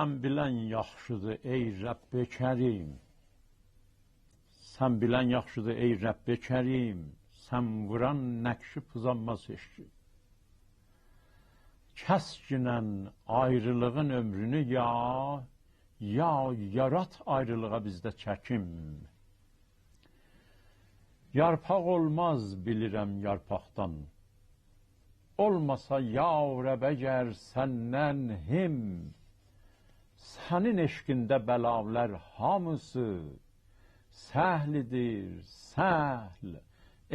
sən bilən yaxşıdır ey Rəbb Kərim. Sən bilən yaxşıdır ey Rəbb Kərim. Sən vuran nəqşi pızanmaz eşki. Kəskinən ayrılığın ömrünü ya, ya yarat ayrılığa bizdə çəkim. Yarpaq olmaz bilirəm yarpaqdan. Olmasa ya Rəb əgər səndən him, sənin eşqində bəlalar hamısı səhlidir, səhl,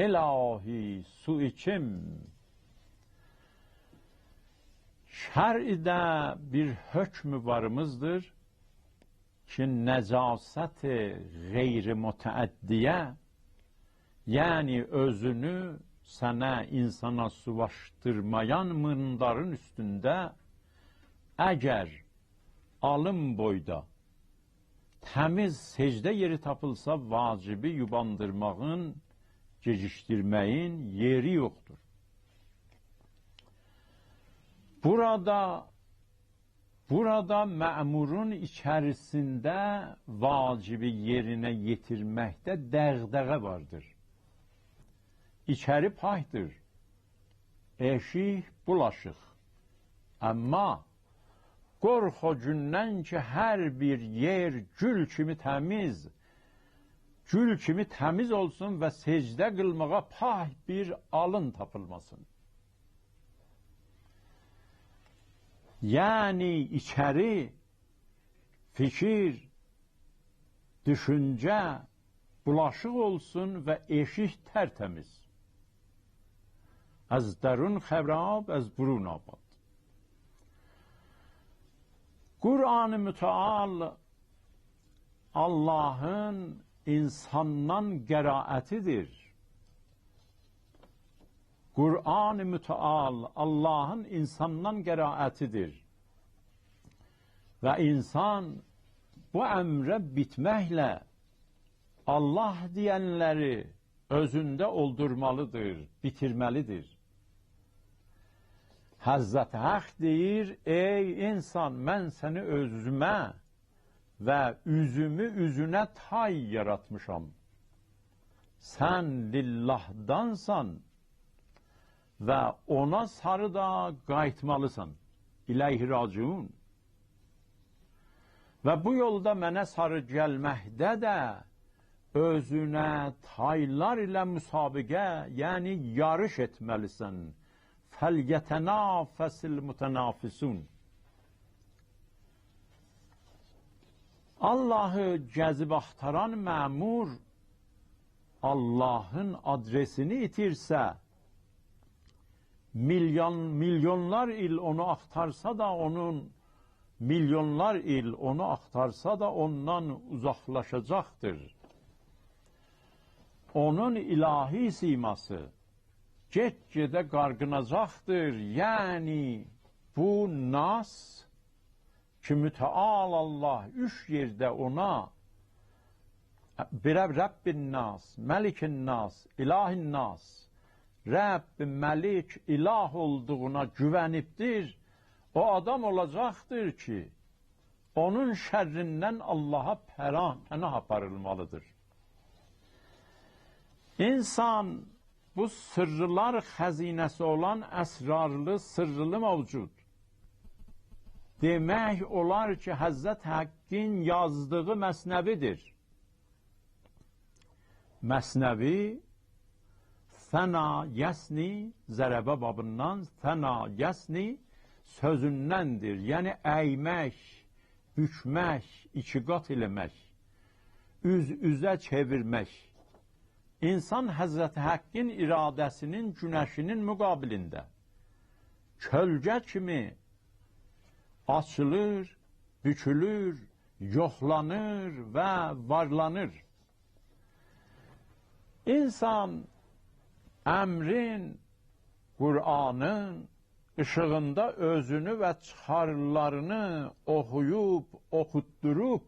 ilahi, su içim. Şər'idə bir hökmü varımızdır ki, nəcasət qeyri mütəəddiyə, yəni özünü sənə insana suvaşdırmayan mındarın üstündə əgər alım boyda təmiz secdə yeri tapılsa vacibi yubandırmağın, gecişdirməyin yeri yoxdur. Burada burada məmurun içərisində vacibi yerinə yetirməkdə dəğdəğə vardır. İçəri paydır. Eşik bulaşıq. Amma Qorx o gündən ki, hər bir yer gül kimi təmiz, gül kimi təmiz olsun və secdə qılmağa pah bir alın tapılmasın. Yəni içəri, fikir, düşüncə bulaşıq olsun və eşik tərtəmiz. Az darun xərab, az burun abad. Kur'an-ı Müteal Allah'ın insandan qəraətidir. Kur'an-ı Müteal Allah'ın insandan qəraətidir. Və insan bu əmrə bitməklə Allah deyənləri özündə oldurmalıdır, bitirməlidir. Həzzət Haq deyir, ey insan, mən səni özümə və üzümü üzünə tay yaratmışam. Sən lillahdansan və ona sarı da qayıtmalısan. İləyhi raciun. Və bu yolda mənə sarı gəlməkdə də özünə taylar ilə müsabiqə, yəni yarış etməlisən. Fəlyətənafəsil mütənafisun. Allahı gəzib axtaran məmur Allahın adresini itirsə, milyon milyonlar il onu axtarsa da onun milyonlar il onu axtarsa da ondan uzaqlaşacaqdır onun ilahi siması get-gedə qarqınacaqdır. Yəni bu nas ki, mütəal Allah üç yerdə ona birə Rəbbin nas, Məlikin nas, İlahin nas, Rəbb, Məlik, ilah olduğuna güvənibdir. O adam olacaqdır ki, onun şərrindən Allaha pərah, pənah aparılmalıdır. İnsan bu sırrılar xəzinəsi olan əsrarlı, sırrılı mövcud. Demək olar ki, Həzzət Həqqin yazdığı məsnəvidir. Məsnəvi Fəna yəsni zərəbə babından fəna yəsni sözündəndir. Yəni əymək, bükmək, iki qat eləmək, üz-üzə çevirmək. İnsan Həzrəti Həqqin iradəsinin günəşinin müqabilində kölgə kimi açılır, bükülür, yoxlanır və varlanır. İnsan əmrin, Qur'anın işığında özünü və çıxarlarını oxuyub, oxutdurub,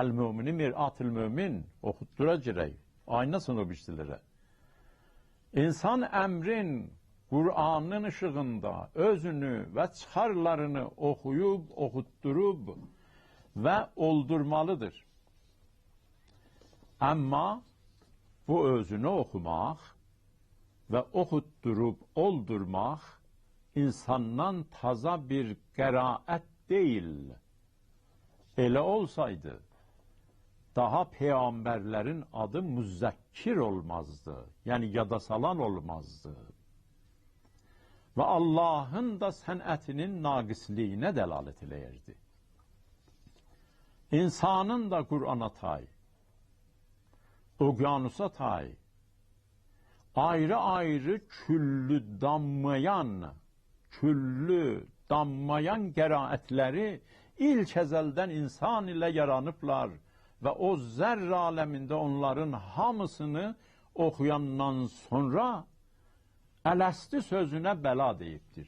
Əl-mümini mir'atil mümin oxutdura girək. Aynasın o bişdilərə. İnsan əmrin, Kur'an'ın ışığında özünü ve çıkarlarını okuyup, okutturup ve oldurmalıdır. Ama bu özünü okumak ve okutturup oldurmak insandan taza bir qəraət değil. Elə olsaydı, daha peygamberlerin adı müzekkir olmazdı. Yani yada salan olmazdı. Ve Allah'ın da sənətinin naqisliyinə dəlalət eləyirdi. İnsanın da Qur'ana tay, okyanusa tay, ayrı ayrı küllü dammayan, küllü dammayan qəraətləri ilk əzəldən insan ilə yaranıblar və o zərr aləmində onların hamısını oxuyandan sonra Ələsti sözünə bəla deyibdir.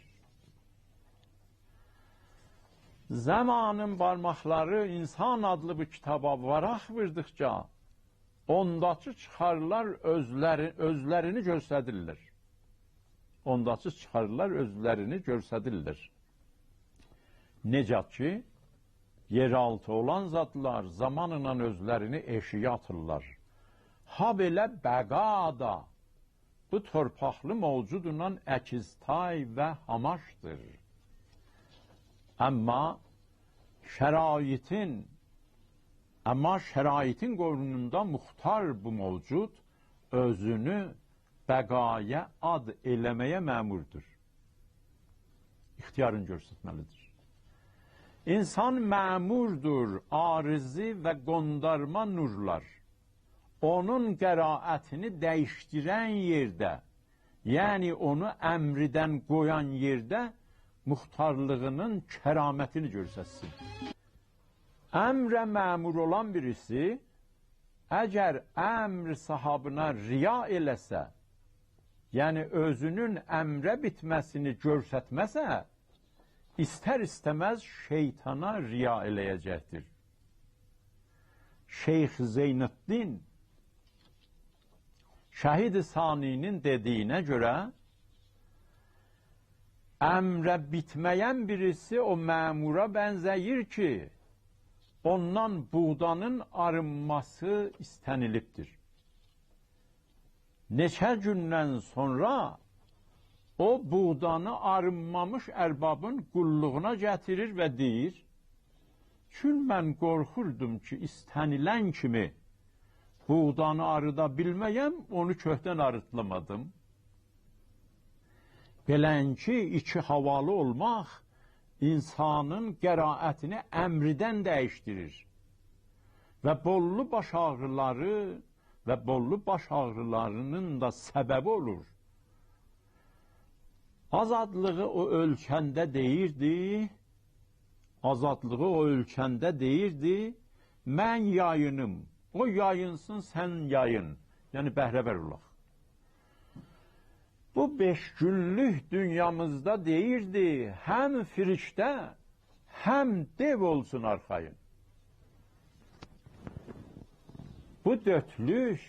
Zamanın barmaqları insan adlı bu kitaba varaq vurduqca ondakı çıxarlar özləri, özlərini göstərirlər. Ondakı çıxarlar özlərini göstərirlər. Necə ki, yeraltı olan zatlar zamanla özlərini eşiyə atırlar. Ha belə bəqada bu torpaqlı mövcudundan əkiztay və hamaşdır. Amma şəraitin amma şəraitin qoynunda muxtar bu mövcud özünü bəqaya ad eləməyə məmurdur. İxtiyarın göstərməlidir. İnsan məmurdur, arizi və qondarma nurlar onun qəraətini dəyişdirən yerdə, yəni onu əmridən qoyan yerdə muxtarlığının kəramətini görsətsin. Əmrə məmur olan birisi, əgər əmr sahabına riya eləsə, yəni özünün əmrə bitməsini görsətməsə, istər istəməz şeytana riya eləyəcəkdir. Şeyx Zeynəddin Şəhid Sani'nin dediyinə görə əmrə bitməyən birisi o məmura bənzəyir ki, ondan buğdanın arınması istənilibdir. Neçə gündən sonra o buğdanı arınmamış ərbabın qulluğuna gətirir və deyir, Çün mən qorxurdum ki, istənilən kimi buğdanı arıda bilməyəm, onu köhdən arıtlamadım. Belənki iki havalı olmaq insanın qəraətini əmridən dəyişdirir. Və bollu baş ağrıları və bollu baş ağrılarının da səbəbi olur. Azadlığı o ölkəndə deyirdi, azadlığı o ölkəndə deyirdi, mən yayınım, o yayınsın, sən yayın. Yəni bəhrəbər olaq. Bu beş günlük dünyamızda deyirdi, həm firişdə, həm dev olsun arxayın. Bu dörtlük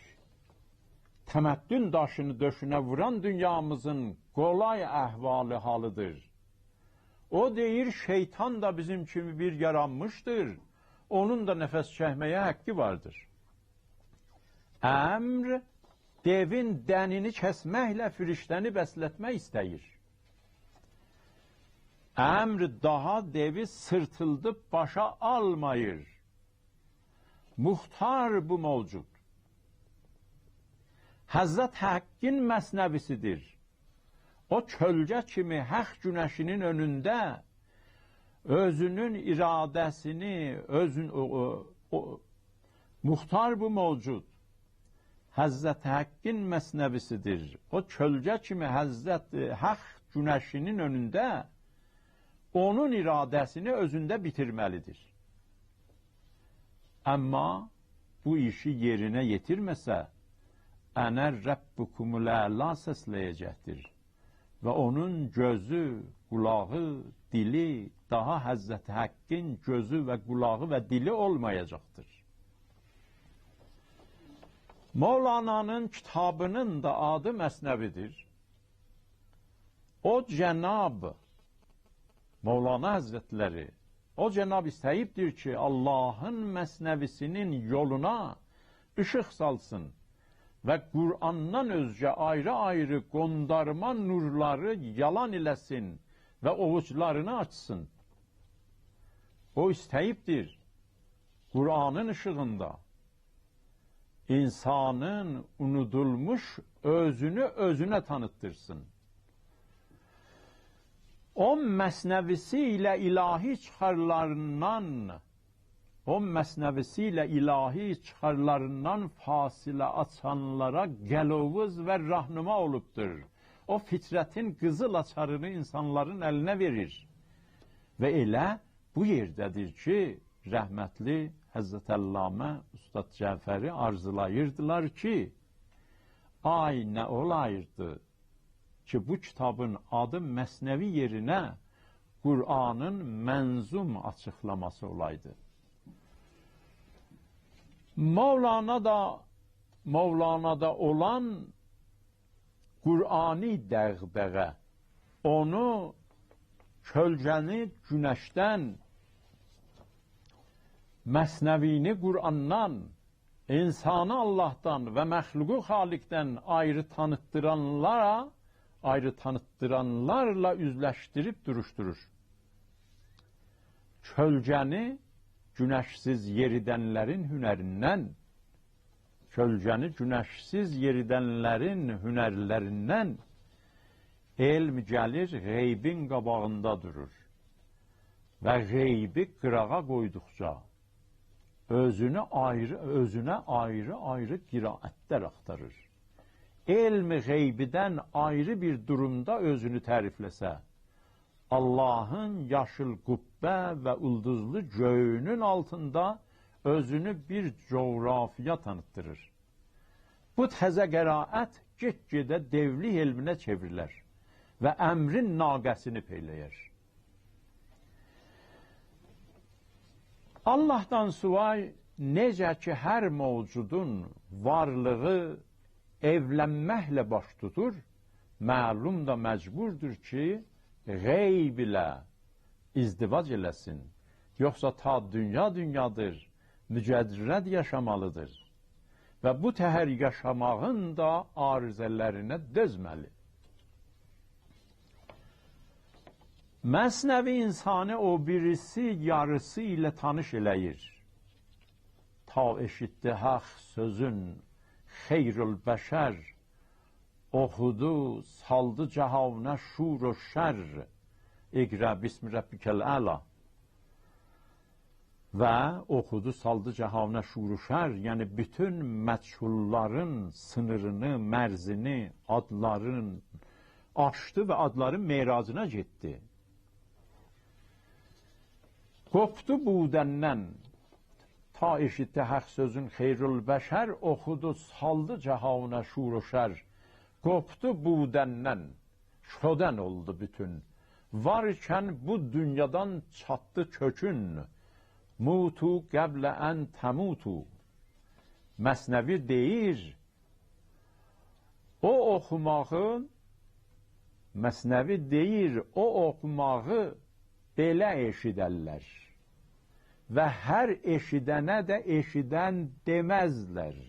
təməddün daşını döşünə vuran dünyamızın qolay əhvalı halıdır. O deyir, şeytan da bizim kimi bir yaranmışdır. Onun da nəfəs çəkməyə haqqı vardır. Əmr devin dənini kəsməklə firiştəni bəslətmək istəyir. Əmr daha devi sırtıldıb başa almayır. Muhtar bu mövcud. Həzzət Həqqin məsnəvisidir. O kölgə kimi həq günəşinin önündə özünün iradəsini, özün o, o, o, muhtar bu mövcud. Həzzət Həqqin məsnəvisidir. O kölgə kimi Həzzət Haqq günəşinin önündə onun iradəsini özündə bitirməlidir. Amma bu işi yerinə yetirməsə, ənə Rəbbukumul əla səsləyəcəkdir. Və onun gözü, qulağı, dili daha Həzzət Həqqin gözü və qulağı və dili olmayacaqdır. Mevlana'nın kitabının da adı Məsnevidir. o Cenab Mevlana Hazretleri o Cenab istəyibdir ki, Allahın məsnəvisinin yoluna ışıq salsın və Qur'andan özgə ayrı-ayrı qondarma nurları yalan eləsin və ovuclarını açsın. O istəyibdir Qur'anın işığında insanın unudulmuş özünü özünə tanıttırsın. O məsnəvisi ilə ilahi çıxarlarından o məsnəvisi ilə ilahi çıxarlarından fasilə açanlara gəlovuz və rahnuma olubdur. O fitrətin qızıl açarını insanların əlinə verir. Və elə bu yerdədir ki, rəhmətli Həzrət Əllamə Ustad Cəfəri arzulayırdılar ki, ay nə olayırdı ki, bu kitabın adı Məsnəvi yerinə Qur'anın mənzum açıqlaması olaydı. Mevlana'da Mevlana'da olan Qur'ani dəğbəğə onu kölgəni günəşdən, məsnəvini Qur'andan, insanı Allahdan və məxluqu Xalikdən ayrı tanıttıranlara, ayrı tanıttıranlarla üzləşdirib duruşdurur. Kölgəni günəşsiz yeridənlərin hünərindən, kölgəni günəşsiz yeridənlərin hünərlərindən elm gəlir, qeybin qabağında durur. Və qeybi qırağa qoyduqca özünü ayrı, özünə ayrı-ayrı qiraətlər axtarır. Elmi qeybidən ayrı bir durumda özünü tərifləsə, Allahın yaşıl qübbə və ulduzlu göyünün altında özünü bir coğrafiya tanıtdırır. Bu təzə qəraət get-gedə devli elminə çevrilər və əmrin naqəsini peyləyər. Allahdan suvay necə ki, hər mövcudun varlığı evlənməklə baş tutur, məlum da məcburdur ki, qeyb ilə izdivac eləsin. Yoxsa ta dünya dünyadır, mücəddürət yaşamalıdır. Və bu təhər yaşamağın da arzələrinə dözməli. Məsnəvi insanı o birisi yarısı ilə tanış eləyir. Ta eşitdi haq sözün xeyrül bəşər, oxudu, saldı cəhavnə şur و iqrə bismi rəbbikəl əla. Və oxudu, saldı cəhavnə şur و şər, yəni bütün məchulların sınırını, mərzini, adların aşdı və adların meracına getdi. Qopdu budəndən, ta eşitdi həq sözün xeyrül bəşər, oxudu, saldı cəhavnə şur و şər, Qopdu budəndən, şödən oldu bütün. Varkən bu dünyadan çatdı kökün. Mutu qəblə ən təmutu. Məsnəvi deyir, o oxumağın, Məsnəvi deyir, o oxumağı belə eşidərlər. Və hər eşidənə də eşidən deməzlər.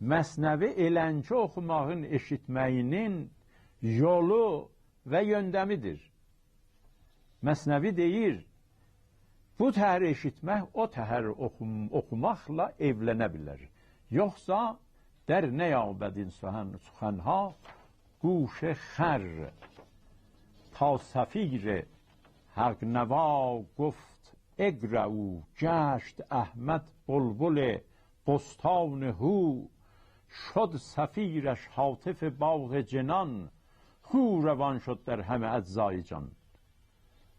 Məsnəvi eləncə oxumağın eşitməyinin yolu və yöndəmidir. Mesnevi deyir, Bu təhəri eşitmək, o təhəri oxum, oxumaqla evlənə bilər. Yoxsa dər nə yabədin suhən, suhənha quşə xər ta səfir həqnəva guft اقرعو گشت احمد بلبل بستان هو شد سفیرش حاطف باغ جنان خو روان شد در همه اجزای جان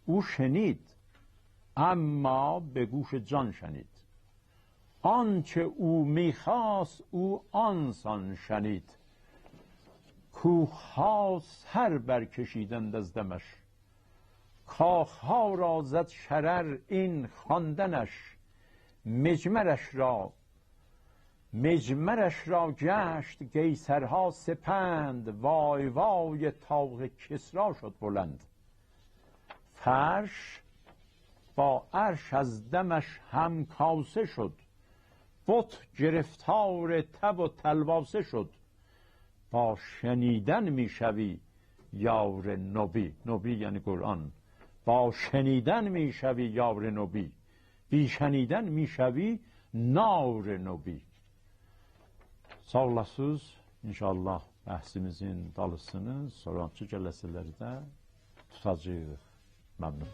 او شنید اما به گوش جان شنید. آنچه او می‌خواست او آنسان شنید. کوه سر برکشیدند از دمش. کاخها را زد شرر این خواندنش. مجمرش را مجمرش را گشت قیصرها سپند. وای وای تاق کسرا شد بلند. فرش با عرش از دمش هم کاسه شد. بت گرفتار تب و تلواسه شد. با شنیدن می‌شوی یار نبی. نبی یعنی قرآن. با شنیدن می‌شوی یار نبی. بی شنیدن می‌شوی نار نبی. Sağ olasınız. İnşallah bəhsimizin dalısını sonrakı cələsələrdə tutacağıq. ممنون